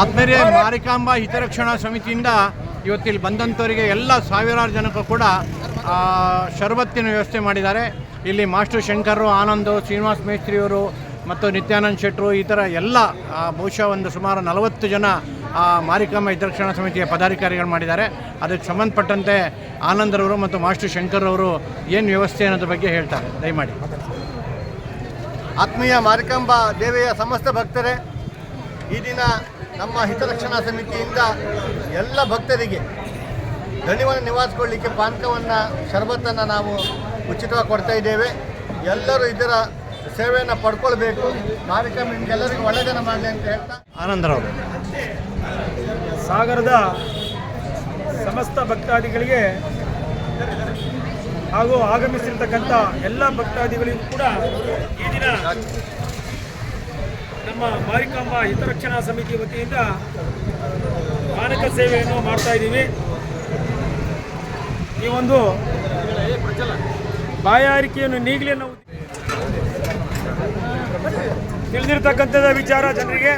ಆದ್ಮೇಲೆ ಮಾರಿಕಾಂಬಾ ಹಿತರಕ್ಷಣಾ ಸಮಿತಿಯಿಂದ ಇವತ್ತಿಲ್ಲಿ ಬಂದಂಥವರಿಗೆ ಎಲ್ಲ ಸಾವಿರಾರು ಜನಕ್ಕೂ ಕೂಡ ಶರಬತ್ತಿನ ವ್ಯವಸ್ಥೆ ಮಾಡಿದ್ದಾರೆ. ಇಲ್ಲಿ ಮಾಸ್ಟರ್ ಶಂಕರು ಆನಂದು, ಶ್ರೀನಿವಾಸ್ ಮೇಸ್ತ್ರಿಯವರು ಮತ್ತು ನಿತ್ಯಾನಂದ್ ಶೆಟ್ಟರು ಈ ಥರ ಎಲ್ಲ ಬಹುಶಃ ಒಂದು ಸುಮಾರು ನಲವತ್ತು ಜನ ಮಾರಿಕಾಂಬಾ ಹಿತರಕ್ಷಣಾ ಸಮಿತಿಯ ಪದಾಧಿಕಾರಿಗಳು ಮಾಡಿದ್ದಾರೆ. ಅದಕ್ಕೆ ಸಂಬಂಧಪಟ್ಟಂತೆ ಆನಂದರವರು ಮತ್ತು ಮಾಸ್ಟರ್ ಶಂಕರ್ ಅವರು ಏನು ವ್ಯವಸ್ಥೆ ಅನ್ನೋದ್ರ ಬಗ್ಗೆ ಹೇಳ್ತಾರೆ. ದಯಮಾಡಿ. ಆತ್ಮೀಯ ಮಾರಿಕಾಂಬ ದೇವಿಯ ಸಮಸ್ತ ಭಕ್ತರೇ, ಈ ದಿನ ನಮ್ಮ ಹಿತರಕ್ಷಣಾ ಸಮಿತಿಯಿಂದ ಎಲ್ಲ ಭಕ್ತರಿಗೆ ದಣಿವನ್ನು ನಿವಾರಿಸಿಕೊಳ್ಳಿಕ್ಕೆ ಪಾನಕವನ್ನು ಶರಬತ್ತನ್ನು ನಾವು ಉಚಿತವಾಗಿ ಕೊಡ್ತಾ ಇದ್ದೇವೆ. ಎಲ್ಲರೂ ಇದರ ಸೇವೆಯನ್ನು ಪಡ್ಕೊಳ್ಬೇಕು. ಕಾರ್ಯಕ್ರಮ ನಿಮಗೆಲ್ಲರಿಗೂ ಒಳ್ಳೆಯದನ್ನು ಮಾಡಲಿ ಅಂತ ಹೇಳ್ತಾ. ಆನಂದರಾವ್. ಸಾಗರದ ಸಮಸ್ತ ಭಕ್ತಾದಿಗಳಿಗೆ ಹಾಗೂ ಆಗಮಿಸಿರ್ತಕ್ಕಂಥ ಎಲ್ಲ ಭಕ್ತಾದಿಗಳಿಗೂ ಕೂಡ ಈ ದಿನ ನಮ್ಮ ಮಾರಿಕಾಂಬ ಹಿತರಕ್ಷಣಾ ಸಮಿತಿ ವತಿಯಿಂದ ಮಾನಕ ಸೇವೆಯನ್ನು ಮಾಡ್ತಾ ಇದ್ದೀವಿ. ಈ ಒಂದು ಬಾಯಾರಿಕೆಯನ್ನು ನೀಗಲೇ ನಾವು ತಿಳಿದಿರ್ತಕ್ಕಂಥದ್ದು ವಿಚಾರ ಜನರಿಗೆ.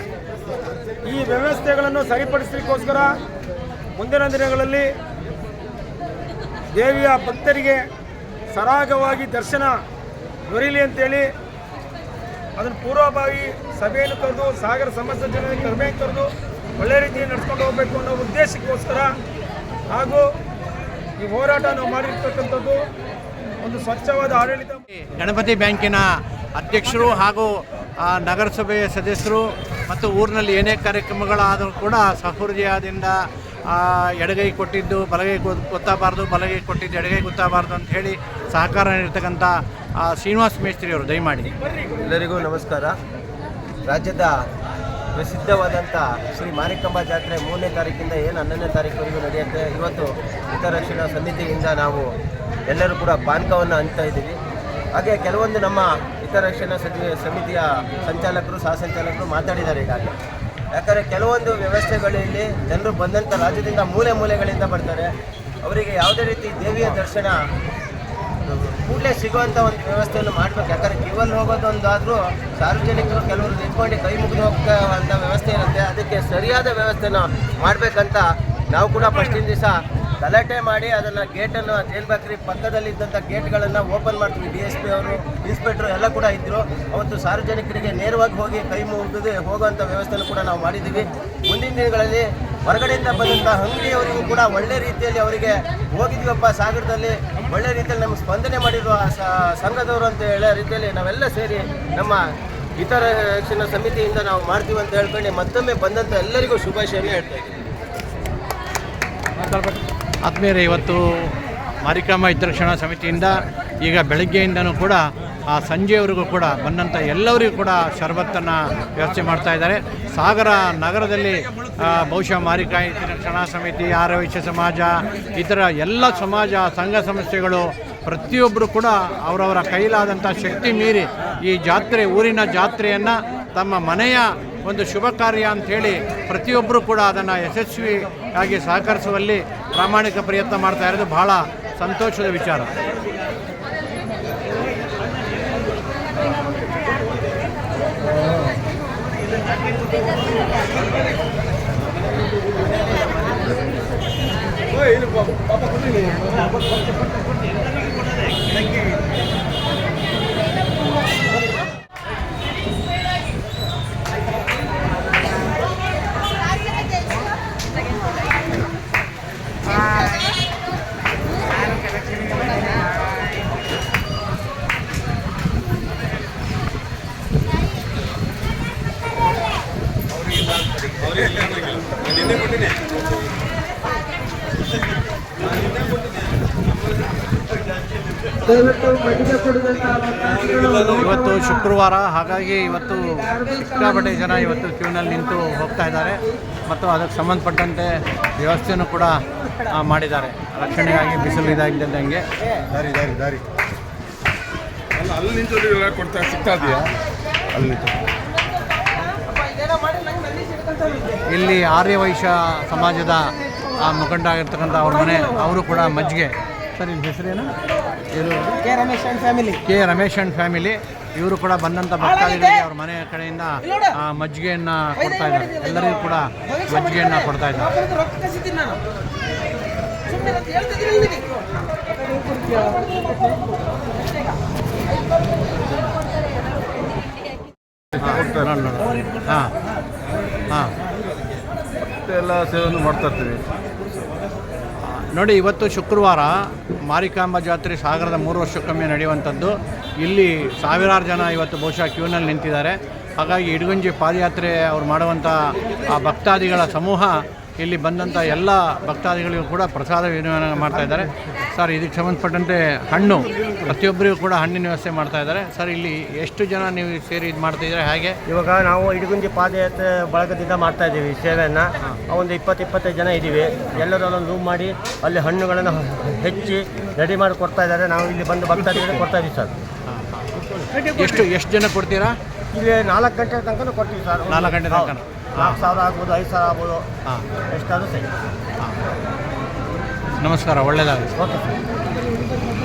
ಈ ವ್ಯವಸ್ಥೆಗಳನ್ನು ಸರಿಪಡಿಸಲಿಕ್ಕೋಸ್ಕರ ಮುಂದಿನ ದಿನಗಳಲ್ಲಿ ದೇವಿಯ ಭಕ್ತರಿಗೆ ಸರಾಗವಾಗಿ ದರ್ಶನ ದೊರೀಲಿ ಅಂತೇಳಿ ಅದನ್ನು ಪೂರ್ವಭಾವಿ ಸಭೆಯನ್ನು ಕರೆದು, ಸಾಗರ ಸಮಸ್ಯೆ ಜನರಿಗೆ ಕರ್ಮೆಯನ್ನು ಕರೆದು ಒಳ್ಳೆ ರೀತಿಯಲ್ಲಿ ನಡ್ಸ್ಕೊಂಡು ಹೋಗಬೇಕು ಅನ್ನೋ ಉದ್ದೇಶಕ್ಕೋಸ್ಕರ ಹಾಗೂ ಈ ಹೋರಾಟ ನಾವು ಮಾಡಿರ್ತಕ್ಕಂಥದ್ದು ಒಂದು ಸ್ವಚ್ಛವಾದ ಆಡಳಿತ. ಗಣಪತಿ ಬ್ಯಾಂಕಿನ ಅಧ್ಯಕ್ಷರು ಹಾಗೂ ನಗರಸಭೆಯ ಸದಸ್ಯರು ಮತ್ತು ಊರಿನಲ್ಲಿ ಏನೇ ಕಾರ್ಯಕ್ರಮಗಳಾದರೂ ಕೂಡ ಸಹೃದಯದಿಂದ ಎಡಗೈ ಕೊಟ್ಟಿದ್ದು, ಬಲಗೈ ಗೊತ್ತಾಗಬಾರ್ದು, ಬಲಗೈ ಕೊಟ್ಟಿದ್ದು ಎಡಗೈ ಗೊತ್ತಾಗಬಾರ್ದು ಅಂತ ಹೇಳಿ ಸಹಕಾರ ನೀಡಿರ್ತಕ್ಕಂಥ ಆ, ಶ್ರೀನಿವಾಸ್ ಮೇಸ್ತ್ರಿ ಅವರು ದಯಮಾಡಿ. ಎಲ್ಲರಿಗೂ ನಮಸ್ಕಾರ. ರಾಜ್ಯದ ಪ್ರಸಿದ್ಧವಾದಂಥ ಶ್ರೀ ಮಾರಿಕಂಬ ಜಾತ್ರೆ ಮೂರನೇ ತಾರೀಕಿಂದ ಏನು ಹನ್ನೊಂದನೇ ತಾರೀಕುವರೆಗೂ ನಡೆಯುತ್ತೆ. ಇವತ್ತು ಹಿತರಕ್ಷಣಾ ಸಮಿತಿಯಿಂದ ನಾವು ಎಲ್ಲರೂ ಕೂಡ ಪಾನಕವನ್ನು ಹಂಚ್ತಾ ಇದ್ದೀವಿ. ಹಾಗೆ ಕೆಲವೊಂದು ನಮ್ಮ ಹಿತರಕ್ಷಣಾ ಸಮಿತಿಯ ಸಂಚಾಲಕರು ಸಹ ಸಂಚಾಲಕರು ಮಾತಾಡಿದ್ದಾರೆ ಈಗಾಗಲೇ. ಯಾಕಂದರೆ ಕೆಲವೊಂದು ವ್ಯವಸ್ಥೆಗಳಲ್ಲಿ ಜನರು ಬಂದಂಥ ರಾಜ್ಯದಿಂದ ಮೂಲೆ ಮೂಲೆಗಳಿಂದ ಬರ್ತಾರೆ. ಅವರಿಗೆ ಯಾವುದೇ ರೀತಿ ದೇವಿಯ ದರ್ಶನ ಕೂಡಲೇ ಸಿಗುವಂಥ ಒಂದು ವ್ಯವಸ್ಥೆಯನ್ನು ಮಾಡಬೇಕು. ಯಾಕಂದರೆ ಕ್ಯೂವಲ್ಲಿ ಹೋಗೋದೊಂದಾದರೂ ಸಾರ್ವಜನಿಕರು ಕೆಲವರು ನಿಂತ್ಕೊಂಡು ಕೈ ಮುಗಿದು ಹೋಗುವಂಥ ವ್ಯವಸ್ಥೆ ಇರುತ್ತೆ. ಅದಕ್ಕೆ ಸರಿಯಾದ ವ್ಯವಸ್ಥೆನ ಮಾಡಬೇಕಂತ ನಾವು ಕೂಡ ಫಸ್ಟಿನ ದಿವಸ ಗಲಾಟೆ ಮಾಡಿ ಅದನ್ನು ಗೇಟನ್ನು ಜೈಲ್ ಪಕ್ಕದಲ್ಲಿ ಪಕ್ಕದಲ್ಲಿದ್ದಂಥ ಗೇಟ್ಗಳನ್ನು ಓಪನ್ ಮಾಡ್ತೀವಿ ಡಿ ಎಸ್ ಪಿ ಅವರು, ಇನ್ಸ್ಪೆಕ್ಟ್ರು ಎಲ್ಲ ಕೂಡ ಇದ್ದರು ಅವತ್ತು ಸಾರ್ವಜನಿಕರಿಗೆ ನೇರವಾಗಿ ಹೋಗಿ ಕೈ ಮುಗಿದು ಹೋಗುವಂಥ ವ್ಯವಸ್ಥೆಯನ್ನು ಕೂಡ ನಾವು ಮಾಡಿದ್ದೀವಿ ಮುಂದಿನ ದಿನಗಳಲ್ಲಿ ಹೊರಗಡೆಯಿಂದ ಬಂದಂಥ ಅಂಗಡಿಯವರಿಗೂ ಕೂಡ ಒಳ್ಳೆ ರೀತಿಯಲ್ಲಿ ಅವರಿಗೆ ಹೋಗಿದ್ವಪ್ಪ ಸಾಗರದಲ್ಲಿ. ಒಳ್ಳೆ ರೀತಿಯಲ್ಲಿ ನಮ್ಗೆ ಸ್ಪಂದನೆ ಮಾಡಿರುವ ಸಂಘದವರು ಅಂತ ಹೇಳೋ ರೀತಿಯಲ್ಲಿ ನಾವೆಲ್ಲ ಸೇರಿ ನಮ್ಮ ಇತರ ರಕ್ಷಣಾ ಸಮಿತಿಯಿಂದ ನಾವು ಮಾಡ್ತೀವಿ ಅಂತ ಹೇಳ್ಕೊಂಡು ಮತ್ತೊಮ್ಮೆ ಬಂದಂಥ ಎಲ್ಲರಿಗೂ ಶುಭಾಶಯ ಹೇಳ್ತಾ ಇದ್ದೀವಿ ಆತ್ಮೀಯರೇ ಇವತ್ತು ಮಾರಿಕಾಂಬ ಹಿತರಕ್ಷಣಾ ಸಮಿತಿಯಿಂದ ಈಗ ಬೆಳಗ್ಗೆಯಿಂದನೂ ಕೂಡ, ಆ ಸಂಜೆಯವರೆಗೂ ಕೂಡ ಬಂದಂಥ ಎಲ್ಲರಿಗೂ ಕೂಡ ಶರಬತ್ತನ್ನು ವ್ಯವಸ್ಥೆ ಮಾಡ್ತಾ ಇದ್ದಾರೆ. ಸಾಗರ ನಗರದಲ್ಲಿ ಬಹುಶಃ ಮಾರಿಕಾ ಹಿತರಕ್ಷಣಾ ಸಮಿತಿ ಆರವೈಶ್ಯ ಸಮಾಜ, ಇತರ ಎಲ್ಲ ಸಮಾಜ, ಸಂಘ ಸಂಸ್ಥೆಗಳು ಪ್ರತಿಯೊಬ್ಬರು ಕೂಡ ಅವರವರ ಕೈಲಾದಂಥ ಶಕ್ತಿ ಮೀರಿ ಈ ಜಾತ್ರೆ, ಊರಿನ ಜಾತ್ರೆಯನ್ನು ತಮ್ಮ ಮನೆಯ ಒಂದು ಶುಭ ಕಾರ್ಯ ಅಂಥೇಳಿ ಪ್ರತಿಯೊಬ್ಬರು ಕೂಡ ಅದನ್ನು ಯಶಸ್ವಿಯಾಗಿ ಸಹಕರಿಸುವಲ್ಲಿ ಪ್ರಾಮಾಣಿಕ ಪ್ರಯತ್ನ ಮಾಡ್ತಾ ಇರೋದು ಬಹಳ ಸಂತೋಷದ ವಿಚಾರ. ಇವತ್ತು ಶುಕ್ರವಾರ ಹಾಗಾಗಿ ಇವತ್ತು ಸಿಕ್ಕಾಪಟ್ಟೆ ಜನ ಇವತ್ತು ಕ್ಯೂನಲ್ಲಿ ನಿಂತು ಹೋಗ್ತಾ ಇದ್ದಾರೆ. ಮತ್ತು ಅದಕ್ಕೆ ಸಂಬಂಧಪಟ್ಟಂತೆ ವ್ಯವಸ್ಥೆಯನ್ನು ಕೂಡ ಮಾಡಿದ್ದಾರೆ. ರಕ್ಷಣೆಗಾಗಿ ಬಿಸಿಲು ಇದಾಗಿದ್ದಂಗೆ ದಾರಿ ದಾರಿ ದಾರಿ. ಅಲ್ಲ ಅಲ್ಲಿ ನಿಂತು ಕೊಡ್ತಾ ಸಿಗ್ತಾ ಇದೆಯಾ? ಅಲ್ಲಿ ನಿಂತು ಇಲ್ಲಿ ಆರ್ಯವೈಶ್ಯ ಸಮಾಜದ ಆ ಮುಖಂಡ ಆಗಿರ್ತಕ್ಕಂಥ ಅವ್ರ ಮನೆ ಅವರು ಕೂಡ ಮಜ್ಜಿಗೆ. ಸರ್ ನಿಮ್ಮ ಹೆಸರೇನು? K Ramesh and family. K Ramesh and family. ಇವರು ಕೂಡ ಬಂದಂಥ ಭಕ್ತಾದಿಗಳಿಗೆ ಅವ್ರ ಮನೆ ಕಡೆಯಿಂದ ಆ, ಮಜ್ಜಿಗೆಯನ್ನು ಕೊಡ್ತಾ ಇದ್ದಾರೆ. ಎಲ್ಲರಿಗೂ ಕೂಡ ಮಜ್ಜಿಗೆಯನ್ನು ಕೊಡ್ತಾ ಇದ್ದಾರೆ. ಹಾಂ. ಹಾಂ. ಎಲ್ಲ ಸೇವೆಯನ್ನು ಮಾಡ್ತಾ ಇರ್ತೀವಿ. ನೋಡಿ ಇವತ್ತು ಶುಕ್ರವಾರ ಮಾರಿಕಾಂಬ ಜಾತ್ರೆ ಸಾಗರದ ಮೂರು ವರ್ಷಕ್ಕೊಮ್ಮೆ ನಡೆಯುವಂಥದ್ದು. ಇಲ್ಲಿ ಸಾವಿರಾರು ಜನ ಇವತ್ತು ಬಹುಶಃ ಕ್ಯೂನಲ್ಲಿ ನಿಂತಿದ್ದಾರೆ. ಹಾಗಾಗಿ ಇಡಗುಂಜಿ ಪಾದಯಾತ್ರೆ ಅವ್ರು ಮಾಡುವಂಥ ಆ ಭಕ್ತಾದಿಗಳ ಸಮೂಹ ಇಲ್ಲಿ ಬಂದಂಥ ಎಲ್ಲ ಭಕ್ತಾದಿಗಳಿಗೂ ಕೂಡ ಪ್ರಸಾದ ವಿನಿಮಯ ಮಾಡ್ತಾ ಇದ್ದಾರೆ. ಸರ್ ಇದಕ್ಕೆ ಸಂಬಂಧಪಟ್ಟಂತೆ ಹಣ್ಣು ಪ್ರತಿಯೊಬ್ಬರಿಗೂ ಕೂಡ ಹಣ್ಣಿನ ವ್ಯವಸ್ಥೆ ಮಾಡ್ತಾ ಇದ್ದಾರೆ. ಸರ್ ಇಲ್ಲಿ ಎಷ್ಟು ಜನ ನೀವು ಸೇರಿ ಇದು ಮಾಡ್ತಿದ್ದೀರಾ ಹಾಗೆ? ಇವಾಗ ನಾವು ಇಡಗುಂಜಿ ಪಾದಯಾತ್ರೆ ಬಳಗದಿಂದ ಮಾಡ್ತಾ ಇದ್ದೀವಿ ಸೇವೆಯನ್ನು. ಒಂದು ಇಪ್ಪತ್ತು ಇಪ್ಪತ್ತೈದು ಜನ ಇದ್ದೀವಿ. ಎಲ್ಲರೂ ಅಲ್ಲೊಂದು ರೂಮ್ ಮಾಡಿ ಅಲ್ಲಿ ಹಣ್ಣುಗಳನ್ನು ಹೆಚ್ಚಿ ರೆಡಿ ಮಾಡಿ ಕೊಡ್ತಾ ಇದ್ದಾರೆ. ನಾವು ಇಲ್ಲಿ ಬಂದು ಭಕ್ತಾದಿಗಳಿಗೆ ಕೊಡ್ತಾ ಇದ್ದೀವಿ ಸರ್. ಎಷ್ಟು ಎಷ್ಟು ಜನ ಕೊಡ್ತೀರಾ? ಇಲ್ಲಿ ನಾಲ್ಕು ಗಂಟೆ ತನಕ ಕೊಡ್ತೀವಿ ಸರ್. ನಾಲ್ಕು ಗಂಟೆ ತನಕ? ನಾಲ್ಕು ಸಾವಿರ ಆಗ್ಬೋದು ಐದು ಸಾವಿರ ಆಗ್ಬೋದು ಹಾಂ. ಎಷ್ಟಾದರೂ ಸರಿ ನಮಸ್ಕಾರ ಒಳ್ಳೆಯದಾಗಲಿ ಓಕೆ ಸರ್.